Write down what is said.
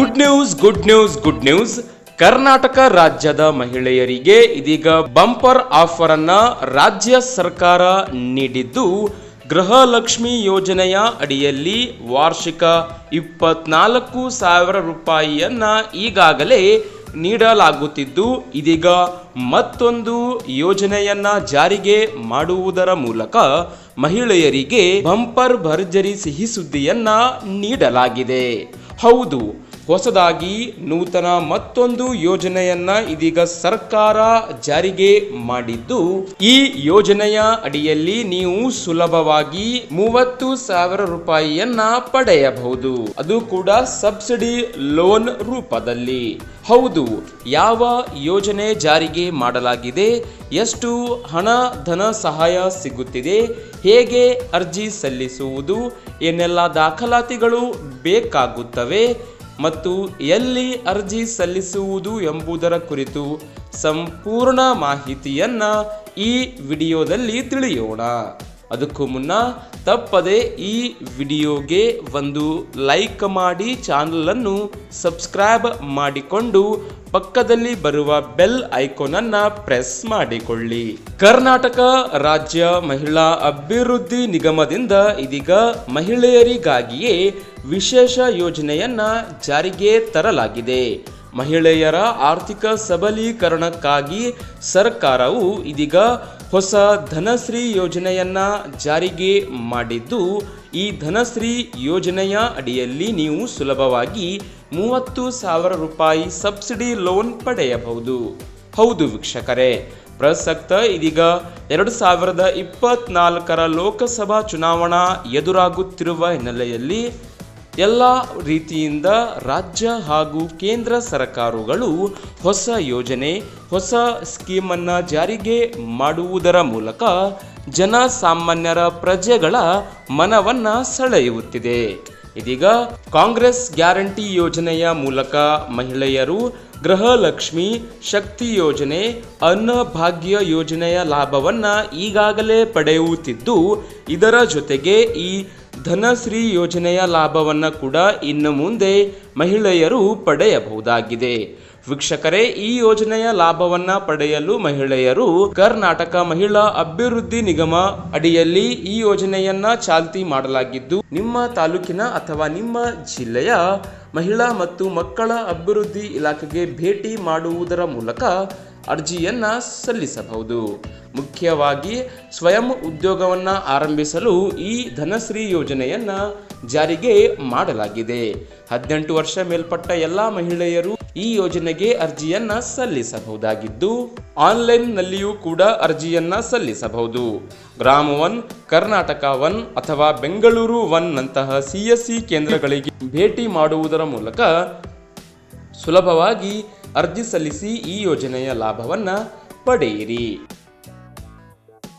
Good news good news good news Karnataka ರಾಜ್ಯದ ಮಹಿಳೆಯರಿಗೆ ಇದೀಗ ಬಂಪರ್ ಆಫರ್ ಅನ್ನ ರಾಜ್ಯ ಸರ್ಕಾರ ನೀಡಿದ್ದು, ಗೃಹಲಕ್ಷ್ಮಿ ಯೋಜನೆಯ ಅಡಿಯಲ್ಲಿ ವಾರ್ಷಿಕ ಇಪ್ಪತ್ನಾಲ್ಕು ಸಾವಿರ ರೂಪಾಯಿಯನ್ನ ಈಗಾಗಲೇ ನೀಡಲಾಗುತ್ತಿದ್ದು, ಇದೀಗ ಮತ್ತೊಂದು ಯೋಜನೆಯನ್ನ ಜಾರಿಗೆ ಮಾಡುವುದರ ಮೂಲಕ ಮಹಿಳೆಯರಿಗೆ ಬಂಪರ್ ಭರ್ಜರಿ ಸಿಹಿ ಸುದ್ದಿಯನ್ನ ನೀಡಲಾಗಿದೆ. ಹೌದು ಹೊಸದಾಗಿ ನೂತನ ಮತ್ತೊಂದು ಯೋಜನೆಯನ್ನ ಇದೀಗ ಸರ್ಕಾರ ಜಾರಿಗೆ ಮಾಡಿದ್ದು, ಈ ಯೋಜನೆಯ ಅಡಿಯಲ್ಲಿ ನೀವು ಸುಲಭವಾಗಿ ಮೂವತ್ತು ಸಾವಿರ ರೂಪಾಯಿಯನ್ನ ಪಡೆಯಬಹುದು. ಅದು ಕೂಡ ಸಬ್ಸಿಡಿ ಲೋನ್ ರೂಪದಲ್ಲಿ. ಹೌದು, ಯಾವ ಯೋಜನೆ ಜಾರಿಗೆ ಮಾಡಲಾಗಿದೆ, ಎಷ್ಟು ಹಣ ಧನ ಸಹಾಯ ಸಿಗುತ್ತಿದೆ, ಹೇಗೆ ಅರ್ಜಿ ಸಲ್ಲಿಸುವುದು, ಏನೆಲ್ಲ ದಾಖಲಾತಿಗಳು ಬೇಕಾಗುತ್ತವೆ ಮತ್ತು ಎಲ್ಲಿ ಅರ್ಜಿ ಸಲ್ಲಿಸುವುದು ಎಂಬುದರ ಕುರಿತು ಸಂಪೂರ್ಣ ಮಾಹಿತಿಯನ್ನು ಈ ವಿಡಿಯೋದಲ್ಲಿ ತಿಳಿಯೋಣ. ಅದಕ್ಕೂ ಮುನ್ನ ತಪ್ಪದೆ ಈ ವಿಡಿಯೋಗೆ ಒಂದು ಲೈಕ್ ಮಾಡಿ ಚಾನಲನ್ನು ಸಬ್ಸ್ಕ್ರೈಬ್ ಮಾಡಿಕೊಂಡು ಪಕ್ಕದಲ್ಲಿ ಬರುವ ಬೆಲ್ ಐಕೋನನ್ನು ಪ್ರೆಸ್ ಮಾಡಿಕೊಳ್ಳಿ. ಕರ್ನಾಟಕ ರಾಜ್ಯ ಮಹಿಳಾ ಅಭಿವೃದ್ಧಿ ನಿಗಮದಿಂದ ಇದೀಗ ಮಹಿಳೆಯರಿಗಾಗಿಯೇ ವಿಶೇಷ ಯೋಜನೆಯನ್ನ ಜಾರಿಗೆ ತರಲಾಗಿದೆ. ಮಹಿಳೆಯರ ಆರ್ಥಿಕ ಸಬಲೀಕರಣಕ್ಕಾಗಿ ಸರ್ಕಾರವು ಇದೀಗ ಹೊಸ ಧನಶ್ರೀ ಯೋಜನೆಯನ್ನ ಜಾರಿಗೆ ಮಾಡಿದ್ದು, ಈ ಧನಶ್ರೀ ಯೋಜನೆಯ ಅಡಿಯಲ್ಲಿ ನೀವು ಸುಲಭವಾಗಿ ಮೂವತ್ತು ಸಾವಿರ ರೂಪಾಯಿ ಸಬ್ಸಿಡಿ ಲೋನ್ ಪಡೆಯಬಹುದು. ಹೌದು ವೀಕ್ಷಕರೇ, ಪ್ರಸಕ್ತ ಇದೀಗ ಎರಡು ಸಾವಿರದ ಇಪ್ಪತ್ನಾಲ್ಕರ ಲೋಕಸಭಾ ಚುನಾವಣಾ ಎದುರಾಗುತ್ತಿರುವ ಹಿನ್ನೆಲೆಯಲ್ಲಿ ಎಲ್ಲ ರೀತಿಯಿಂದ ರಾಜ್ಯ ಹಾಗೂ ಕೇಂದ್ರ ಸರ್ಕಾರಗಳು ಹೊಸ ಯೋಜನೆ, ಹೊಸ ಸ್ಕೀಮನ್ನು ಜಾರಿಗೆ ಮಾಡುವುದರ ಮೂಲಕ ಜನಸಾಮಾನ್ಯರ ಪ್ರಜೆಗಳ ಮನವನ್ನ ಸೆಳೆಯುತ್ತಿದೆ. ಇದೀಗ ಕಾಂಗ್ರೆಸ್ ಗ್ಯಾರಂಟಿ ಯೋಜನೆಯ ಮೂಲಕ ಮಹಿಳೆಯರು ಗೃಹಲಕ್ಷ್ಮಿ ಶಕ್ತಿ ಯೋಜನೆ, ಅನ್ನಭಾಗ್ಯ ಯೋಜನೆಯ ಲಾಭವನ್ನು ಈಗಾಗಲೇ ಪಡೆಯುತ್ತಿದ್ದು, ಇದರ ಜೊತೆಗೆ ಈ ಧನಶ್ರೀ ಯೋಜನೆಯ ಲಾಭವನ್ನು ಕೂಡ ಇನ್ನು ಮುಂದೆ ಮಹಿಳೆಯರು ಪಡೆಯಬಹುದಾಗಿದೆ. ವೀಕ್ಷಕರೇ, ಈ ಯೋಜನೆಯ ಲಾಭವನ್ನ ಪಡೆಯಲು ಮಹಿಳೆಯರು ಕರ್ನಾಟಕ ಮಹಿಳಾ ಅಭಿವೃದ್ಧಿ ನಿಗಮ ಅಡಿಯಲ್ಲಿ ಈ ಯೋಜನೆಯನ್ನ ಚಾಲ್ತಿ ಮಾಡಲಾಗಿದ್ದು, ನಿಮ್ಮ ತಾಲೂಕಿನ ಅಥವಾ ನಿಮ್ಮ ಜಿಲ್ಲೆಯ ಮಹಿಳಾ ಮತ್ತು ಮಕ್ಕಳ ಅಭಿವೃದ್ಧಿ ಇಲಾಖೆಗೆ ಭೇಟಿ ಮಾಡುವುದರ ಮೂಲಕ ಅರ್ಜಿಯನ್ನ ಸಲ್ಲಿಸಬಹುದು. ಮುಖ್ಯವಾಗಿ ಸ್ವಯಂ ಉದ್ಯೋಗವನ್ನ ಆರಂಭಿಸಲು ಈ ಧನಶ್ರೀ ಯೋಜನೆಯನ್ನ ಜಾರಿಗೆ ಮಾಡಲಾಗಿದೆ. ಹದಿನೆಂಟು ವರ್ಷ ಮೇಲ್ಪಟ್ಟ ಎಲ್ಲಾ ಮಹಿಳೆಯರು ಈ ಯೋಜನೆಗೆ ಅರ್ಜಿಯನ್ನ ಸಲ್ಲಿಸಬಹುದಾಗಿದ್ದು ಆನ್ಲೈನ್ ನಲ್ಲಿಯೂ ಕೂಡ ಅರ್ಜಿಯನ್ನ ಸಲ್ಲಿಸಬಹುದು. ಗ್ರಾಮ ಒನ್ ಕರ್ನಾಟಕ ಒನ್ ಅಥವಾ ಬೆಂಗಳೂರು ಒನ್ ನಂತಹ ಸಿಎಸ್ಸಿ ಕೇಂದ್ರಗಳಿಗೆ ಭೇಟಿ ಮಾಡುವುದರ ಮೂಲಕ ಸುಲಭವಾಗಿ ಅರ್ಜಿ ಸಲ್ಲಿಸಿ ಈ ಯೋಜನೆಯ ಲಾಭವನ್ನು ಪಡೆಯಿರಿ.